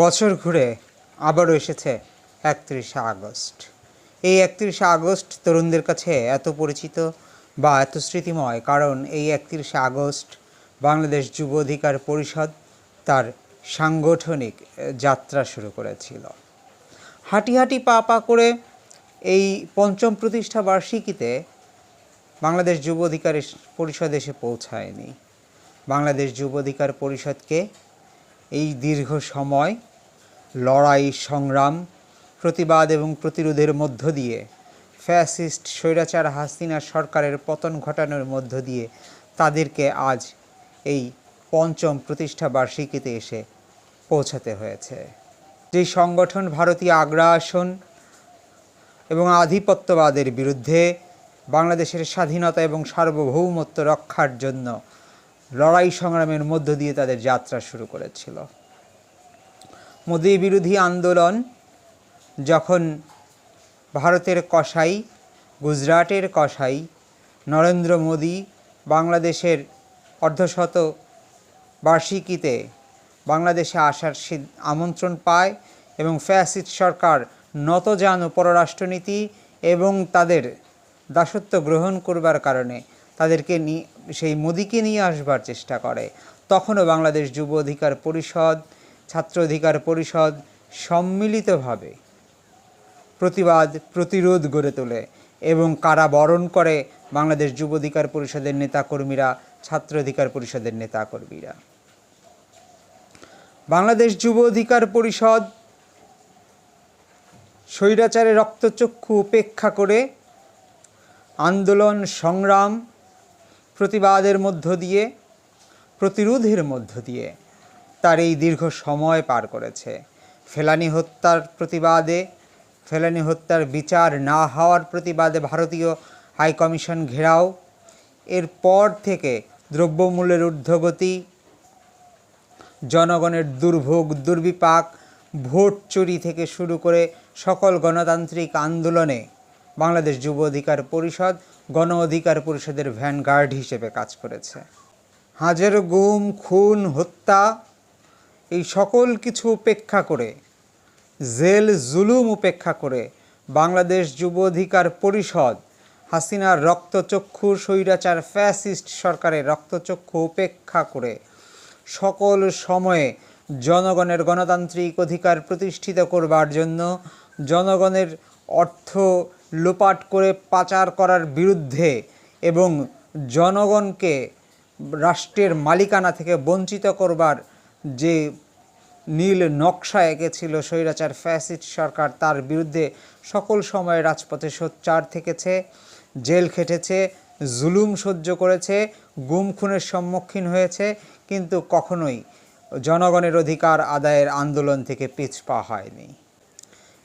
বছর ঘুরে আবারও এসেছে একত্রিশে আগস্ট। এই একত্রিশে আগস্ট তরুণদের কাছে এত পরিচিত বা এত স্মৃতিময়, কারণ এই একত্রিশে আগস্ট বাংলাদেশ যুব অধিকার পরিষদ তার সাংগঠনিক যাত্রা শুরু করেছিল। হাঁটি হাঁটি পা পা করে এই পঞ্চম প্রতিষ্ঠা বার্ষিকীতে বাংলাদেশ যুব অধিকার পরিষদ এসে পৌঁছায়নি। বাংলাদেশ যুব অধিকার পরিষদকে এই দীর্ঘ সময় লড়াই, সংগ্রাম, প্রতিবাদ এবং প্রতিরোধের মধ্য দিয়ে, ফ্যাসিস্ট স্বৈরাচার হাসিনা সরকারের পতন ঘটানোর মধ্য দিয়ে তাদেরকে আজ এই পঞ্চম প্রতিষ্ঠা বার্ষিকীতে এসে পৌঁছাতে হয়েছে। যেই সংগঠন ভারতীয় আগ্রাসন এবং আধিপত্যবাদের বিরুদ্ধে বাংলাদেশের স্বাধীনতা এবং সার্বভৌমত্ব রক্ষার জন্য লড়াই সংগ্রামের মধ্য দিয়ে তাদের যাত্রা শুরু করেছিল। মোদী বিরোধী আন্দোলন যখন ভারতের কসাই, গুজরাটের কসাই, নরেন্দ্র মোদী বাংলাদেশের অর্ধশত বার্ষিকীতে বাংলাদেশে আসার আমন্ত্রণ পায় এবং ফ্যাসিস্ট সরকার নতজান পররাষ্ট্রনীতি এবং তাদের দাসত্ব গ্রহণ করবার কারণে তাদেরকে নিয়ে সেই মোদিকে নিয়ে আসবার চেষ্টা করে। তখনও বাংলাদেশ যুব অধিকার পরিষদ, ছাত্র অধিকার পরিষদ সম্মিলিতভাবে প্রতিবাদ, প্রতিরোধ গড়ে তোলে এবং কারা বরণ করে বাংলাদেশ যুব অধিকার পরিষদের নেতাকর্মীরা, ছাত্র অধিকার পরিষদের নেতাকর্মীরা। বাংলাদেশ যুব অধিকার পরিষদ স্বৈরাচারে রক্তচক্ষু উপেক্ষা করে আন্দোলন সংগ্রাম প্রতিবাদের মধ্য দিয়ে, প্রতিরোধের মধ্য দিয়ে তার এই দীর্ঘ সময় পার করেছে। ফেলানি হত্যার প্রতিবাদে, ফেলানি হত্যার বিচার না হওয়ার প্রতিবাদে ভারতীয় হাইকমিশন ঘেরাও, এরপর থেকে দ্রব্যমূল্যের ঊর্ধ্বগতি, জনগণের দুর্ভোগ, দুর্বিপাক, ভোট চুরি থেকে শুরু করে সকল গণতান্ত্রিক আন্দোলনে বাংলাদেশ যুব অধিকার পরিষদ গণ অধিকার পরিষদের ভ্যানগার্ড হিসেবে কাজ করেছে। হাজারো গুম, খুন, হত্যা, এই সকল কিছু উপেক্ষা করে, জেল, জুলুম উপেক্ষা করে বাংলাদেশ যুব অধিকার পরিষদ হাসিনার রক্তচক্ষু, স্বৈরাচার, ফ্যাসিস্ট সরকারের রক্তচক্ষু উপেক্ষা করে সকল সময়ে জনগণের গণতান্ত্রিক অধিকার প্রতিষ্ঠিত করবার জন্য জনগণের অর্থ লোপাট করে পাচার করার বিরুদ্ধে এবং জনগণকে রাষ্ট্রের মালিকানা থেকে বঞ্চিত করবার যে নীল নকশা এঁকেছিল স্বৈরাচার ফ্যাসিস্ট সরকার, তার বিরুদ্ধে সকল সময় রাজপথে সোচ্চার থেকেছে, জেল খেটেছে, জুলুম সহ্য করেছে, গুম খুনের সম্মুখীন হয়েছে, কিন্তু কখনোই জনগণের অধিকার আদায়ের আন্দোলন থেকে পিছপা হয়নি।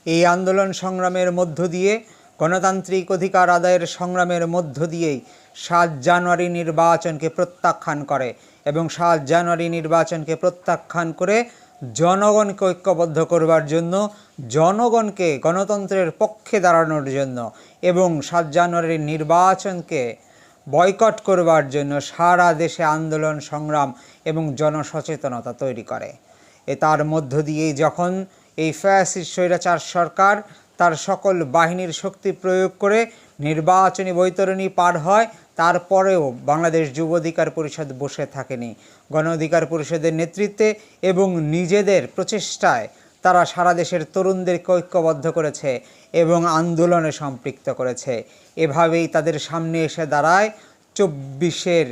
এই আন্দোলন সংগ্রামের মধ্য দিয়ে, গণতান্ত্রিক অধিকার আদায়ের সংগ্রামের মধ্য দিয়েই সাত জানুয়ারি নির্বাচনকে প্রত্যাখ্যান করে এবং সাত জানুয়ারি নির্বাচনকে প্রত্যাখ্যান করে জনগণকে ঐক্যবদ্ধ করবার জন্য, জনগণকে গণতন্ত্রের পক্ষে দাঁড়ানোর জন্য এবং সাত জানুয়ারির নির্বাচনকে বয়কট করবার জন্য সারা দেশে আন্দোলন, সংগ্রাম এবং জনসচেতনতা তৈরি করে। এ তার মধ্য দিয়েই যখন এই ফ্যাসিস্ট স্বৈরাচার সরকার তার সকল বাহিনীর শক্তি প্রয়োগ করে নির্বাচনী বৈতরণী পার হয়, তারপরেও বাংলাদেশ যুব অধিকার পরিষদ বসে থাকেনি। গণ অধিকার পরিষদের নেতৃত্বে এবং নিজেদের প্রচেষ্টায় তারা সারা দেশের তরুণদেরকে ঐক্যবদ্ধ করেছে এবং আন্দোলনে সম্পৃক্ত করেছে। এভাবেই তাদের সামনে এসে দাঁড়ায় চব্বিশের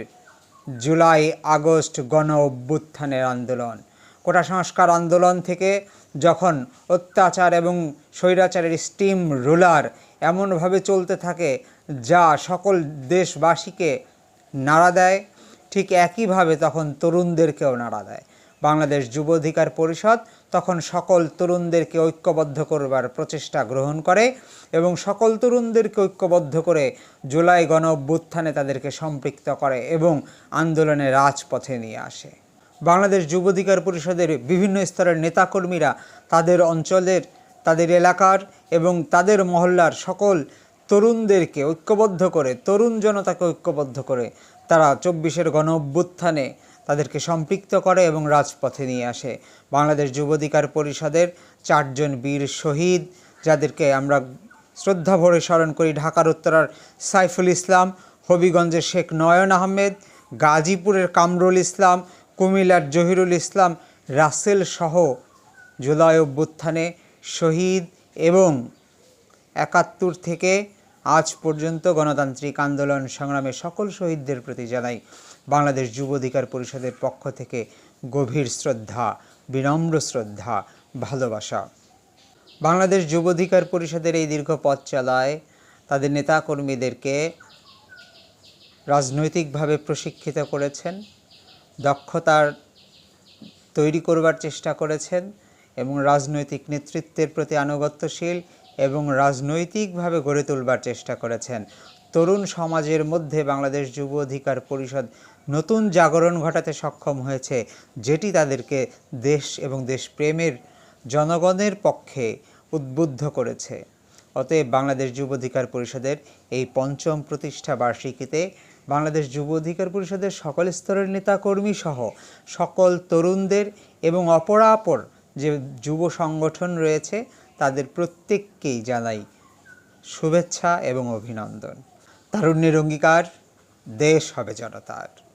জুলাই আগস্ট গণ অভ্যুত্থানের আন্দোলন। কোটা সংস্কার আন্দোলন থেকে যখন অত্যাচার এবং স্বৈরাচারের স্টিম রুলার এমনভাবে চলতে থাকে যা সকল দেশবাসীকে নাড়া দেয়, ঠিক একইভাবে তখন তরুণদেরকেও নাড়া দেয়। বাংলাদেশ যুব অধিকার পরিষদ তখন সকল তরুণদেরকে ঐক্যবদ্ধ করবার প্রচেষ্টা গ্রহণ করে এবং সকল তরুণদেরকে ঐক্যবদ্ধ করে জুলাই গণ অভ্যুত্থানে তাদেরকে সম্পৃক্ত করে এবং আন্দোলনে রাজপথে নিয়ে আসে। বাংলাদেশ যুব অধিকার পরিষদের বিভিন্ন স্তরের নেতাকর্মীরা তাদের অঞ্চলের, তাদের এলাকার এবং তাদের মহল্লার সকল তরুণদেরকে ঐক্যবদ্ধ করে, তরুণ জনতাকে ঐক্যবদ্ধ করে তারা চব্বিশের গণ অভ্যুত্থানে তাদেরকে সম্পৃক্ত করে এবং রাজপথে নিয়ে আসে। বাংলাদেশ যুব অধিকার পরিষদের চারজন বীর শহীদ, যাদেরকে আমরা শ্রদ্ধা ভরে স্মরণ করি, ঢাকার উত্তরার সাইফুল ইসলাম, হবিগঞ্জের শেখ নয়ন আহমেদ, গাজীপুরের কামরুল ইসলাম কুমিল্লার জহিরুল ইসলাম, রাসেল সহ জুলাই অভ্যুত্থানে শহীদ এবং একাত্তর থেকে আজ পর্যন্ত গণতান্ত্রিক আন্দোলন সংগ্রামে সকল শহীদদের প্রতি জানাই বাংলাদেশ যুব অধিকার পরিষদের পক্ষ থেকে গভীর শ্রদ্ধা, বিনম্র শ্রদ্ধা, ভালোবাসা। বাংলাদেশ যুব অধিকার পরিষদের এই দীর্ঘ পথ চালায় তাদের নেতাকর্মীদেরকে রাজনৈতিকভাবে প্রশিক্ষিত করেছেন। দক্ষতার তৈরি করবার চেষ্টা করেছেন এবং রাজনৈতিক নেতৃত্বের প্রতি আনুগত্যশীল এবং রাজনৈতিকভাবে গড়ে তুলবার চেষ্টা করেছেন। তরুণ সমাজের মধ্যে বাংলাদেশ যুব অধিকার পরিষদ নতুন জাগরণ ঘটাতে সক্ষম হয়েছে, যেটি তাদেরকে দেশ এবং দেশপ্রেমের জনগণের পক্ষে উদ্বুদ্ধ করেছে। অতএব বাংলাদেশ যুব অধিকার পরিষদের এই পঞ্চম প্রতিষ্ঠা বার্ষিকীতে বাংলাদেশ যুব অধিকার পরিষদের সকল স্তরের নেতাকর্মী সহ সকল তরুণদের এবং অপরাপর যে যুব সংগঠন রয়েছে, তাদের প্রত্যেককেই জানাই শুভেচ্ছা এবং অভিনন্দন। তারুণ্যের অঙ্গীকার, দেশ হবে জনতার।